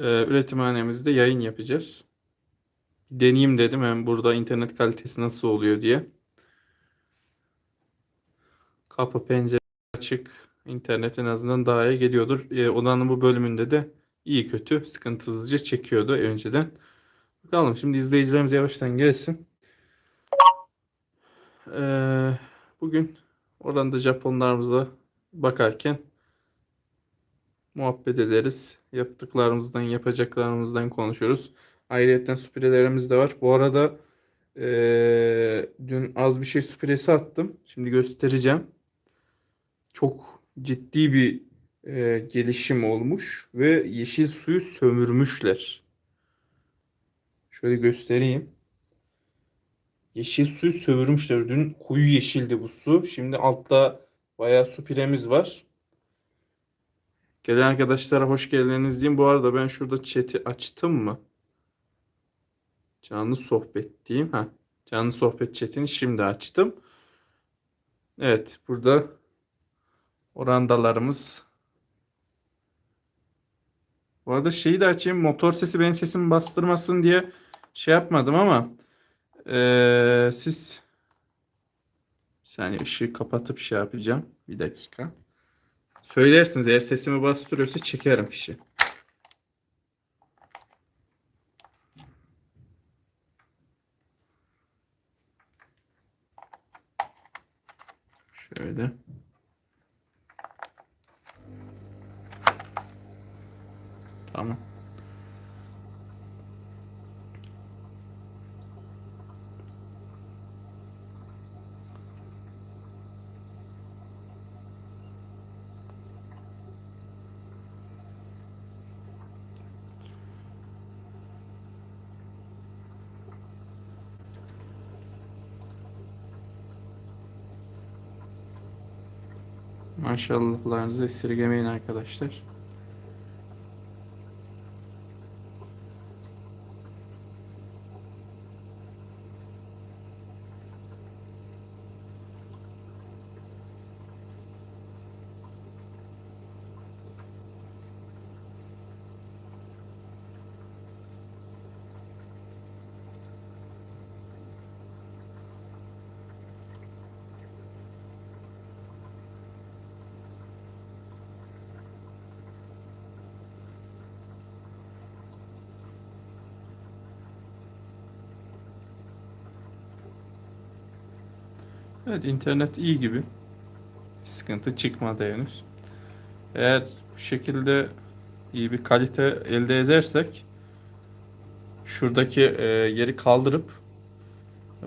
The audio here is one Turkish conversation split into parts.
e, üretimhanemizde yayın yapacağız. Deneyeyim dedim hem burada internet kalitesi nasıl oluyor diye. Kapı pencere açık. İnternet en azından daha iyi geliyordur. E, odanın bu bölümünde de iyi kötü sıkıntısızca çekiyordu önceden. Bakalım şimdi izleyicilerimiz yavaştan gelsin. Ee, bugün oradan da Japonlarımıza bakarken muhabbet ederiz. Yaptıklarımızdan, yapacaklarımızdan konuşuruz. Ayrıyeten süpürelerimiz de var. Bu arada ee, dün az bir şey süpüresi attım. Şimdi göstereceğim. Çok ciddi bir ee, gelişim olmuş ve yeşil suyu sömürmüşler. Şöyle göstereyim. Yeşil suyu sömürmüşler. Dün koyu yeşildi bu su. Şimdi altta bayağı su var. Gelen arkadaşlara hoş geldiniz diyeyim. Bu arada ben şurada chat'i açtım mı? Canlı sohbet diyeyim. Ha, canlı sohbet chat'ini şimdi açtım. Evet, burada orandalarımız. Bu arada şeyi de açayım. Motor sesi benim sesimi bastırmasın diye şey yapmadım ama ee, siz bir saniye ışığı kapatıp şey yapacağım. Bir dakika. Söylersiniz eğer sesimi bastırıyorsa çekerim fişi. Şöyle. Tamam. Maşallahlarınızı esirgemeyin arkadaşlar. Evet internet iyi gibi. Bir sıkıntı çıkmadı henüz. Eğer bu şekilde iyi bir kalite elde edersek şuradaki e, yeri kaldırıp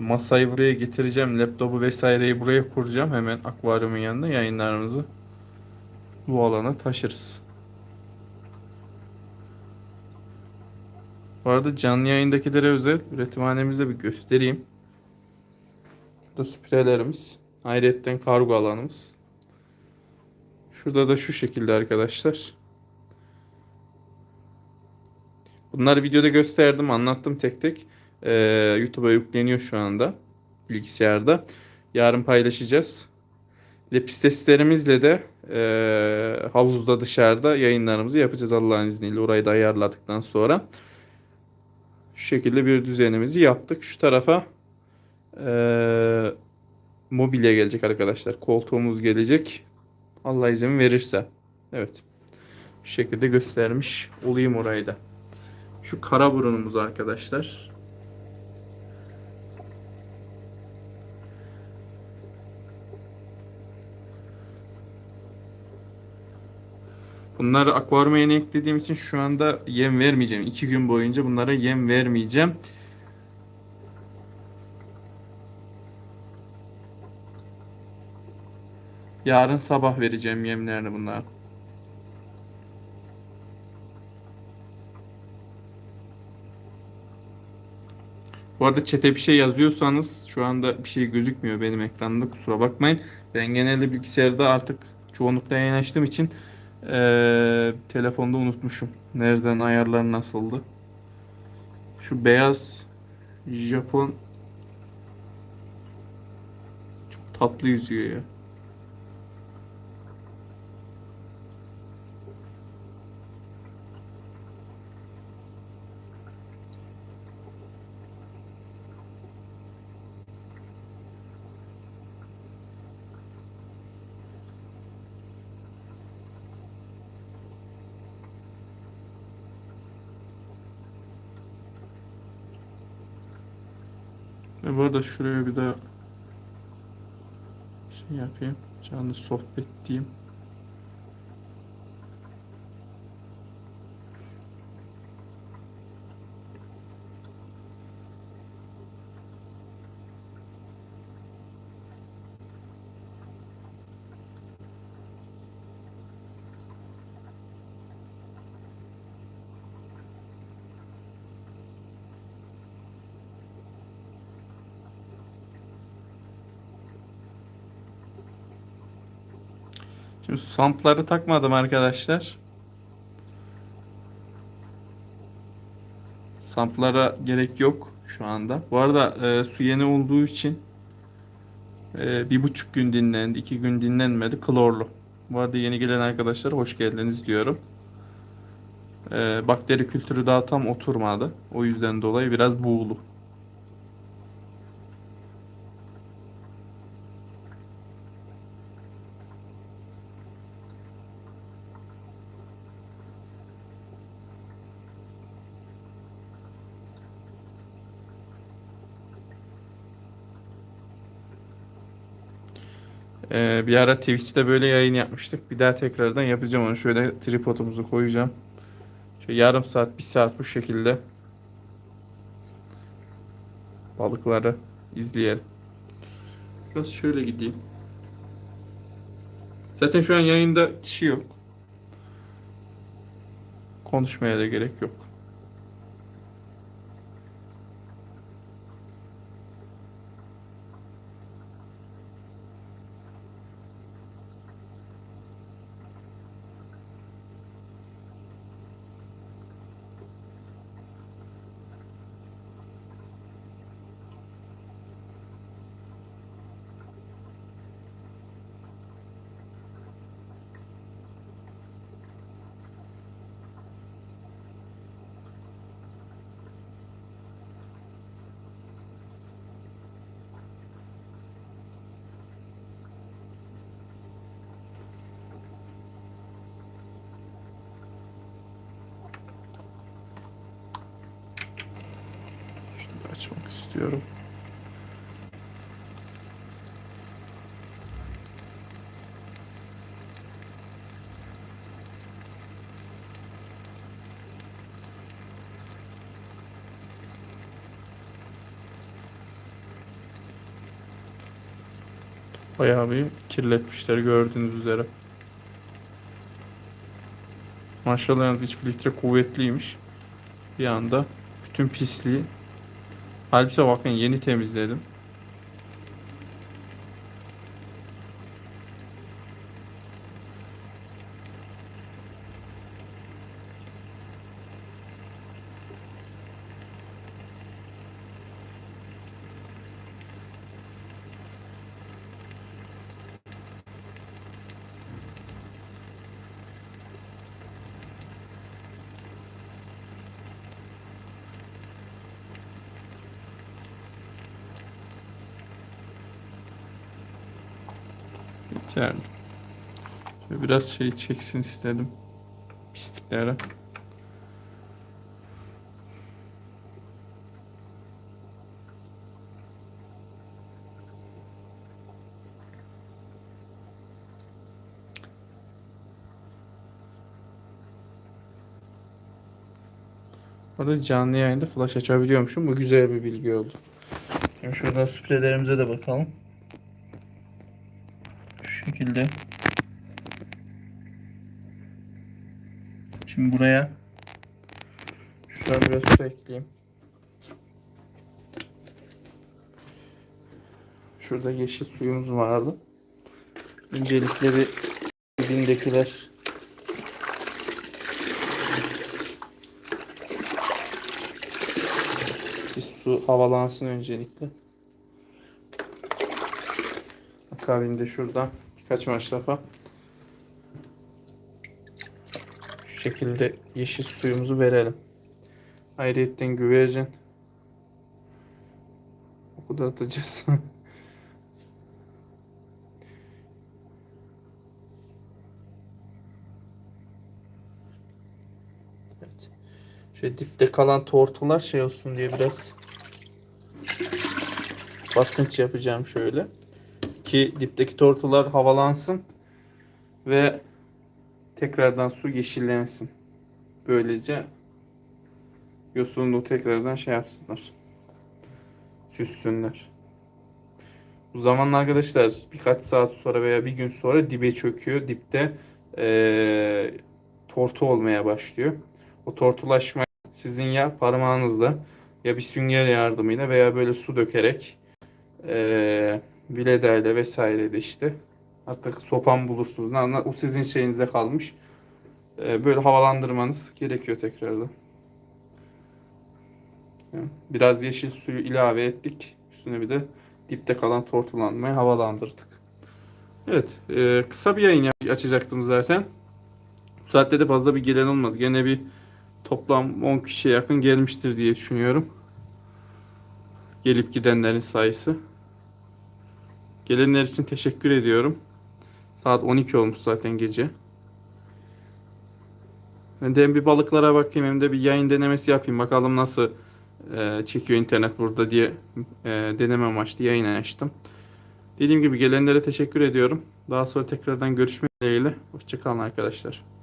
masayı buraya getireceğim. Laptopu vesaireyi buraya kuracağım. Hemen akvaryumun yanında yayınlarımızı bu alana taşırız. Bu arada canlı yayındakilere özel üretimhanemizde bir göstereyim. Burada süpürelerimiz. Ayrıyetten kargo alanımız. Şurada da şu şekilde arkadaşlar. Bunları videoda gösterdim, anlattım tek tek. Ee, YouTube'a yükleniyor şu anda bilgisayarda. Yarın paylaşacağız. Lepis testlerimizle de e, havuzda dışarıda yayınlarımızı yapacağız Allah'ın izniyle. Orayı da ayarladıktan sonra. Şu şekilde bir düzenimizi yaptık. Şu tarafa e, mobilya gelecek arkadaşlar. Koltuğumuz gelecek. Allah izin verirse. Evet. Bu şekilde göstermiş olayım orayı da. Şu kara burunumuz arkadaşlar. Bunları akvaryuma yeni eklediğim için şu anda yem vermeyeceğim. İki gün boyunca bunlara yem vermeyeceğim. Yarın sabah vereceğim yemlerini bunlar. Bu arada chat'e bir şey yazıyorsanız şu anda bir şey gözükmüyor benim ekranda kusura bakmayın. Ben genelde bilgisayarda artık çoğunlukla yayın için ee, telefonda unutmuşum. Nereden ayarlar nasıldı? Şu beyaz Japon çok tatlı yüzüyor ya. Ve bu arada şuraya bir daha şey yapayım. Canlı sohbet diyeyim. Şimdi sampları takmadım arkadaşlar. Samplara gerek yok şu anda. Bu arada e, su yeni olduğu için e, bir buçuk gün dinlendi, iki gün dinlenmedi. Klorlu. Bu arada yeni gelen arkadaşlar hoş geldiniz diyorum. E, bakteri kültürü daha tam oturmadı. O yüzden dolayı biraz buğulu. Ee, bir ara Twitch'te böyle yayın yapmıştık. Bir daha tekrardan yapacağım onu. Şöyle tripodumuzu koyacağım. Şöyle yarım saat, bir saat bu şekilde balıkları izleyelim. Biraz şöyle gideyim. Zaten şu an yayında kişi yok. Konuşmaya da gerek yok. Açmak istiyorum. Bayağı bir kirletmişler gördüğünüz üzere. Maşallah yalnız iç filtre kuvvetliymiş. Bir anda bütün pisliği Halbuki bakın yeni temizledim. Yeterli. Şöyle biraz şey çeksin istedim. Pisliklere. Orada canlı yayında flash açabiliyormuşum. Bu güzel bir bilgi oldu. Şimdi şuradan sprelerimize de bakalım. Şekilde. Şimdi buraya şuradan biraz su ekleyeyim. Şurada yeşil suyumuz vardı. Öncelikle bir dibindekiler bir su havalansın öncelikle. Akabinde şuradan birkaç maşrafa şu şekilde yeşil suyumuzu verelim. Ayrıyetten güvercin oku da atacağız. evet. Şöyle dipte kalan tortular şey olsun diye biraz basınç yapacağım şöyle. Ki dipteki tortular havalansın ve tekrardan su yeşillensin. Böylece yosunluğu tekrardan şey yapsınlar. Süssünler. Bu zamanla arkadaşlar birkaç saat sonra veya bir gün sonra dibe çöküyor. Dipte eee, tortu olmaya başlıyor. O tortulaşma sizin ya parmağınızla ya bir sünger yardımıyla veya böyle su dökerek eee viledayla vesaire de işte artık sopan bulursunuz. O sizin şeyinize kalmış. Eee, böyle havalandırmanız gerekiyor tekrardan. Biraz yeşil suyu ilave ettik. Üstüne bir de dipte kalan tortulanmayı havalandırdık. Evet, e, kısa bir yayın açacaktım zaten. Bu saatte de fazla bir gelen olmaz. Gene bir toplam 10 kişiye yakın gelmiştir diye düşünüyorum. Gelip gidenlerin sayısı. Gelenler için teşekkür ediyorum. Saat 12 olmuş zaten gece. Ben de hem bir balıklara bakayım hem de bir yayın denemesi yapayım. Bakalım nasıl e, çekiyor internet burada diye e, deneme amaçlı yayın açtım. Dediğim gibi gelenlere teşekkür ediyorum. Daha sonra tekrardan görüşmek dileğiyle. Hoşçakalın arkadaşlar.